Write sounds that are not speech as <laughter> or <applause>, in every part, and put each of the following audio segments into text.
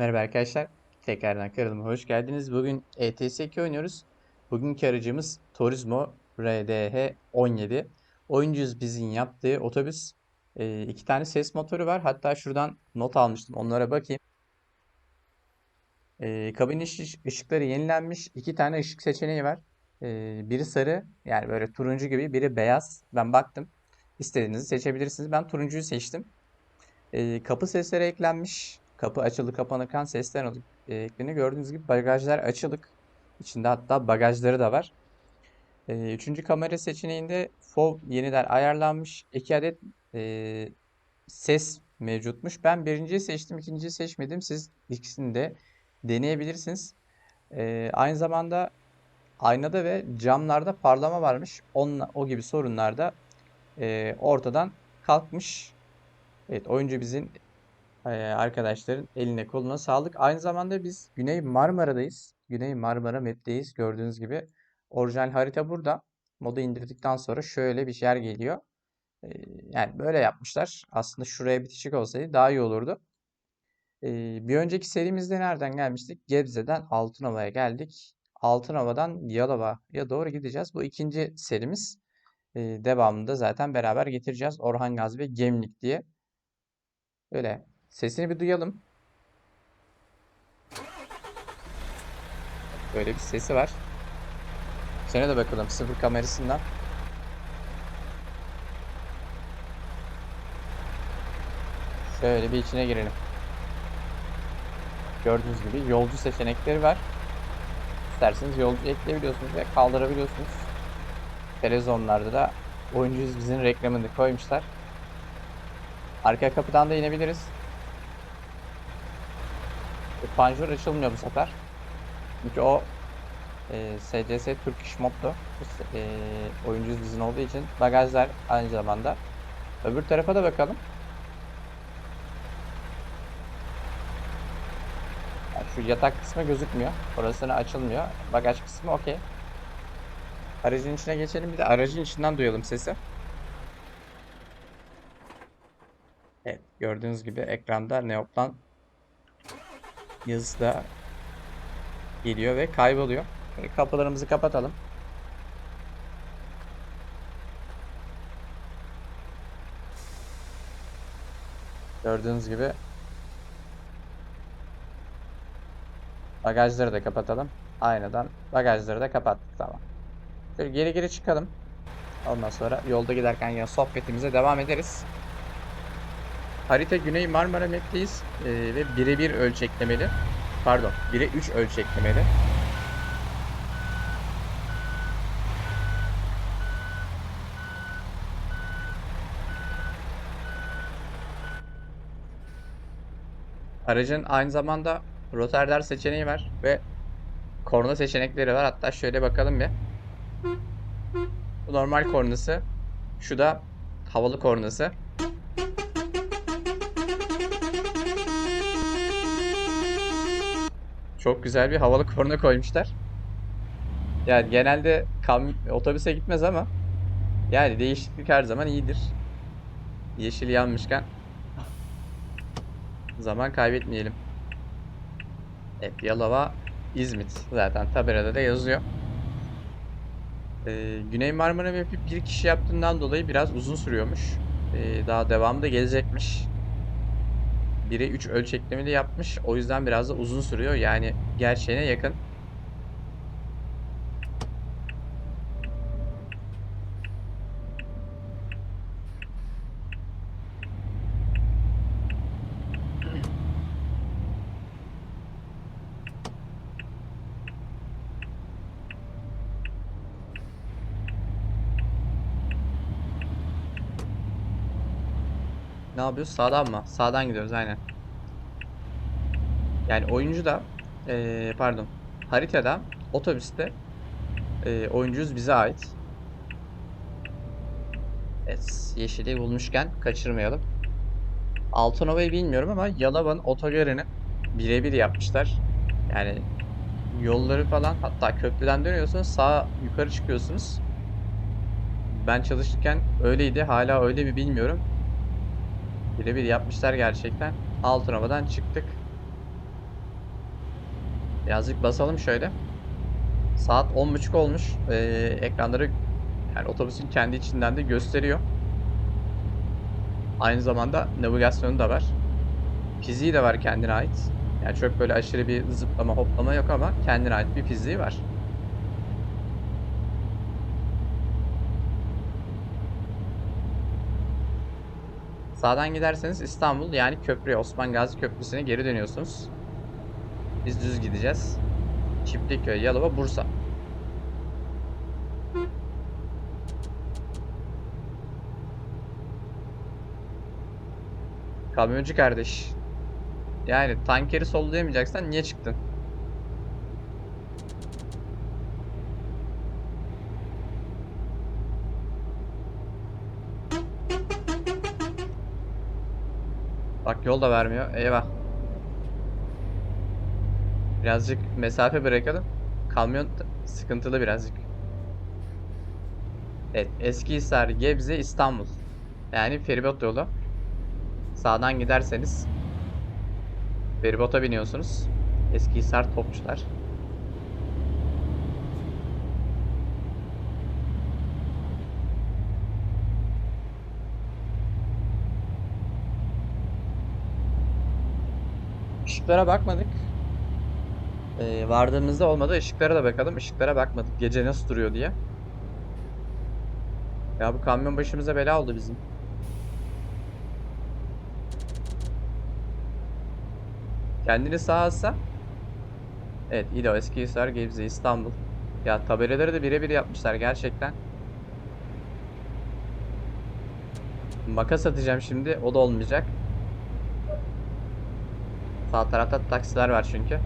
Merhaba arkadaşlar. Tekrardan kanalıma hoş geldiniz. Bugün ETS 2 oynuyoruz. Bugünkü aracımız Turismo RDH 17. Oyuncuyuz bizim yaptığı otobüs. Ee, iki tane ses motoru var. Hatta şuradan not almıştım. Onlara bakayım. Ee, kabin ışık- ışıkları yenilenmiş. İki tane ışık seçeneği var. Ee, biri sarı yani böyle turuncu gibi. Biri beyaz. Ben baktım. İstediğinizi seçebilirsiniz. Ben turuncuyu seçtim. Ee, kapı sesleri eklenmiş. Kapı açılı kapanırken sesler alıp e, ekleniyor. Gördüğünüz gibi bagajlar açılık. İçinde hatta bagajları da var. Ee, üçüncü kamera seçeneğinde FOV yeniden ayarlanmış. İki adet e, ses mevcutmuş. Ben birinciyi seçtim, ikinciyi seçmedim. Siz ikisini de deneyebilirsiniz. Ee, aynı zamanda aynada ve camlarda parlama varmış. Onunla, o gibi sorunlar da e, ortadan kalkmış. Evet, oyuncu bizim e, arkadaşların eline koluna sağlık. Aynı zamanda biz Güney Marmara'dayız. Güney Marmara map'teyiz. Gördüğünüz gibi orijinal harita burada. Modu indirdikten sonra şöyle bir yer geliyor. E, yani böyle yapmışlar. Aslında şuraya bitişik olsaydı daha iyi olurdu. E, bir önceki serimizde nereden gelmiştik? Gebze'den Altınova'ya geldik. Altınova'dan Yalova'ya doğru gideceğiz. Bu ikinci serimiz. E, devamını da zaten beraber getireceğiz. Orhan Gazi ve Gemlik diye. Öyle. Sesini bir duyalım. Böyle bir sesi var. Şuna da bakalım sıfır kamerasından. Şöyle bir içine girelim. Gördüğünüz gibi yolcu seçenekleri var. İsterseniz yolcu ekleyebiliyorsunuz ve kaldırabiliyorsunuz. Televizyonlarda da oyuncuyuz bizim reklamını koymuşlar. Arka kapıdan da inebiliriz. E, Panjur açılmıyor bu sefer. Çünkü o e, SCS Turkish modlu. E, oyuncu dizin olduğu için bagajlar aynı zamanda. Öbür tarafa da bakalım. Yani şu yatak kısmı gözükmüyor. Orasını açılmıyor. Bagaj kısmı okey. Aracın içine geçelim. Bir de aracın içinden duyalım sesi. Evet, gördüğünüz gibi ekranda Neoplan yazısı da geliyor ve kayboluyor. Şöyle kapılarımızı kapatalım. Gördüğünüz gibi bagajları da kapatalım. Aynadan bagajları da kapattık tamam. Şöyle geri geri çıkalım. Ondan sonra yolda giderken yine sohbetimize devam ederiz. Harita Güney Marmara Map'teyiz Ee, ve birebir ölçeklemeli. Pardon, 1'e 3 ölçeklemeli. Aracın aynı zamanda rotardar seçeneği var ve korna seçenekleri var. Hatta şöyle bakalım bir. Bu normal kornası. Şu da havalı kornası. Çok güzel bir havalı korna koymuşlar. Yani genelde kam otobüse gitmez ama yani değişiklik her zaman iyidir. Yeşil yanmışken zaman kaybetmeyelim. Evet Yalova İzmit zaten tabelada da yazıyor. Ee, Güney Marmara Map'i bir kişi yaptığından dolayı biraz uzun sürüyormuş. Ee, daha devamı da gelecekmiş. 1'e 3 ölçeklemeli yapmış. O yüzden biraz da uzun sürüyor. Yani gerçeğine yakın. Ne yapıyoruz? Sağdan mı? Sağdan gidiyoruz aynen. Yani oyuncu da eee, pardon haritada otobüste eee oyuncuyuz bize ait. Evet yeşili bulmuşken kaçırmayalım. Altınova'yı bilmiyorum ama Yalova'nın otogarını birebir yapmışlar. Yani yolları falan hatta köprüden dönüyorsunuz sağa yukarı çıkıyorsunuz. Ben çalışırken öyleydi hala öyle mi bilmiyorum. Birebir yapmışlar gerçekten. Altınova'dan çıktık. Birazcık basalım şöyle. Saat 10.30 olmuş. Ee, ekranları yani otobüsün kendi içinden de gösteriyor. Aynı zamanda navigasyonu da var. Fiziği de var kendine ait. Yani çok böyle aşırı bir zıplama hoplama yok ama kendine ait bir fiziği var. Sağdan giderseniz İstanbul yani köprüye Osman Gazi Köprüsü'ne geri dönüyorsunuz. Biz düz gideceğiz. Çiftlikköy, Yalova, Bursa. Kamyoncu kardeş. Yani tankeri sollayamayacaksan niye çıktın? Bak yol da vermiyor. Eyvah. Birazcık mesafe bırakalım. Kamyon sıkıntılı birazcık. Evet, Eskihisar, Gebze, İstanbul. Yani feribot yolu. Sağdan giderseniz feribota biniyorsunuz. Eskihisar Topçular. Işıklara bakmadık. Ee, vardığımızda olmadı. Işıklara da bakalım. Işıklara bakmadık. Gece nasıl duruyor diye. Ya bu kamyon başımıza bela oldu bizim. Kendini sağa atsa. Evet İdo, Eskihisar, Gebze, İstanbul. Ya tabelaları da birebir yapmışlar gerçekten. Makas atacağım şimdi. O da olmayacak. Sağ tarafta taksiler var çünkü.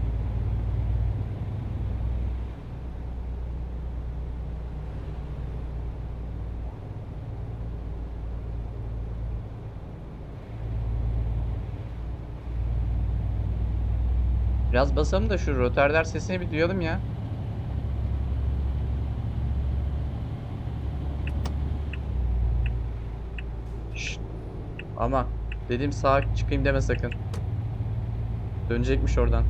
Biraz basalım da şu rötardar sesini bir duyalım ya. Şşt. Ama dediğim sağa çıkayım deme sakın. Dönecekmiş oradan.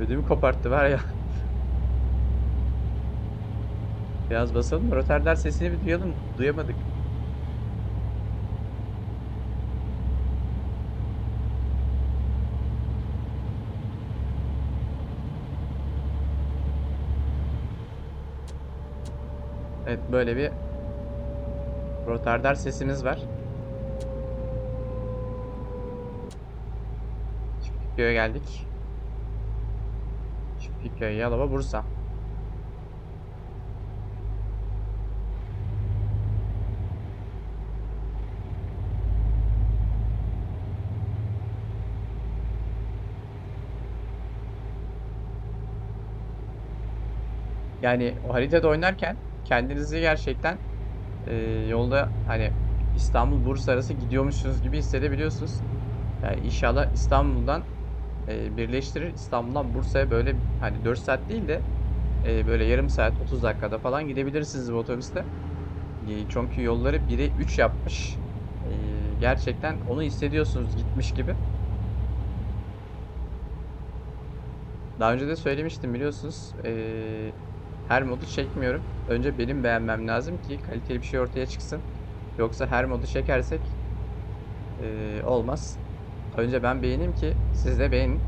Ödümü koparttı var ya. Biraz basalım mı? Rötardar sesini bir duyalım. Duyamadık. Evet böyle bir rotardar sesimiz var. Çiftlikköy'e geldik. Çiftlikköy, Yalova, Bursa. Yani o haritada oynarken kendinizi gerçekten e, yolda hani İstanbul Bursa arası gidiyormuşsunuz gibi hissedebiliyorsunuz. Yani inşallah İstanbul'dan e, birleştirir. İstanbul'dan Bursa'ya böyle hani 4 saat değil de e, böyle yarım saat 30 dakikada falan gidebilirsiniz bu otobüste. E, çünkü yolları 1'e 3 yapmış. Gerçekten onu hissediyorsunuz gitmiş gibi. Daha önce de söylemiştim biliyorsunuz. Her modu çekmiyorum. Önce benim beğenmem lazım ki kaliteli bir şey ortaya çıksın. Yoksa her modu çekersek olmaz. Önce ben beğeneyim ki siz de beğenin.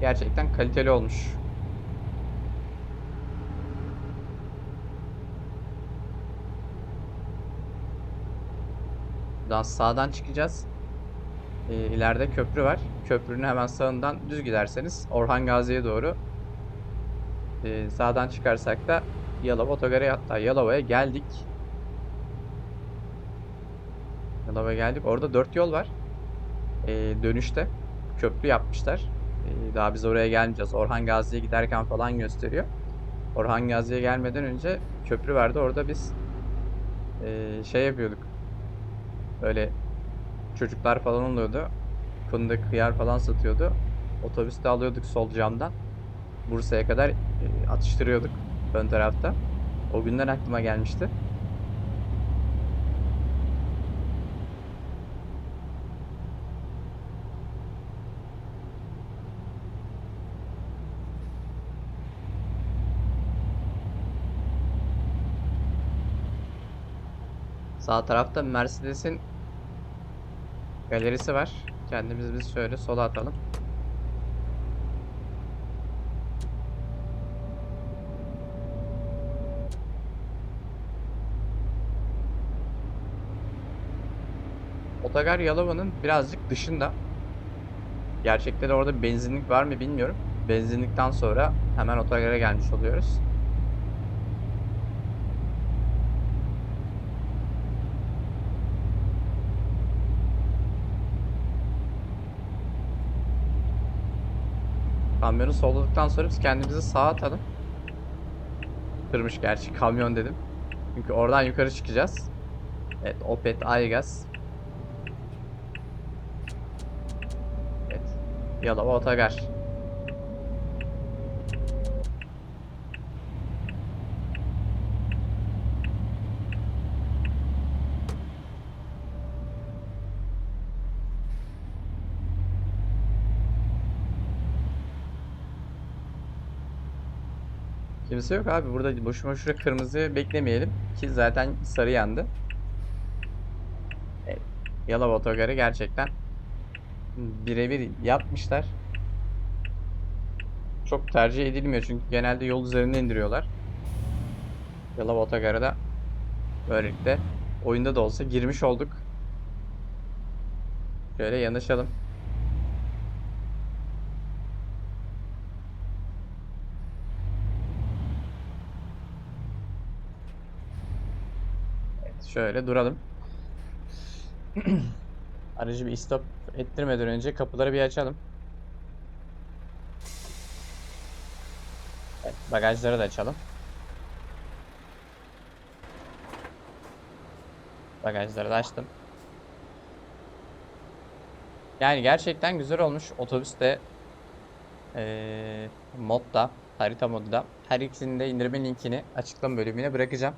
Gerçekten kaliteli olmuş. Buradan sağdan çıkacağız. E, ileride köprü var. Köprünün hemen sağından düz giderseniz Orhan Gazi'ye doğru ee, sağdan çıkarsak da Yalova Otogarı'ya hatta Yalova'ya geldik. Yalova'ya geldik. Orada dört yol var. Ee, dönüşte köprü yapmışlar. Ee, daha biz oraya gelmeyeceğiz. Orhan Gazi'ye giderken falan gösteriyor. Orhan Gazi'ye gelmeden önce köprü vardı. Orada biz ee, şey yapıyorduk. Böyle çocuklar falan oluyordu. Fındık, kıyar falan satıyordu. Otobüste alıyorduk sol camdan. Bursa'ya kadar e, atıştırıyorduk ön tarafta. O günden aklıma gelmişti. Sağ tarafta Mercedes'in galerisi var. Kendimizi biz şöyle sola atalım. Otogar Yalova'nın birazcık dışında. Gerçekten orada benzinlik var mı bilmiyorum. Benzinlikten sonra hemen otogara gelmiş oluyoruz. Kamyonu solladıktan sonra biz kendimizi sağa atalım. Kırmış gerçi kamyon dedim. Çünkü oradan yukarı çıkacağız. Evet Opet Aygaz. Evet. Yalova Otogar. Kimse yok abi. Burada boşu boşuna kırmızı beklemeyelim. Ki zaten sarı yandı. Evet. Yalova Otogarı gerçekten birebir yapmışlar. Çok tercih edilmiyor çünkü genelde yol üzerine indiriyorlar. Yalova Otogarı da böylelikle oyunda da olsa girmiş olduk. Şöyle yanaşalım. Şöyle duralım. <clears throat> Aracı bir istop ettirmeden önce kapıları bir açalım. Evet, bagajları da açalım. Bagajları da açtım. Yani gerçekten güzel olmuş. Otobüste eee modda, harita modda. Her ikisinin de indirme linkini açıklama bölümüne bırakacağım.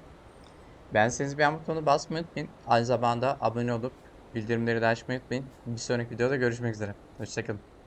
Beğenseniz beğen butonuna basmayı unutmayın. Aynı zamanda abone olup bildirimleri de açmayı unutmayın. Bir sonraki videoda görüşmek üzere. Hoşçakalın.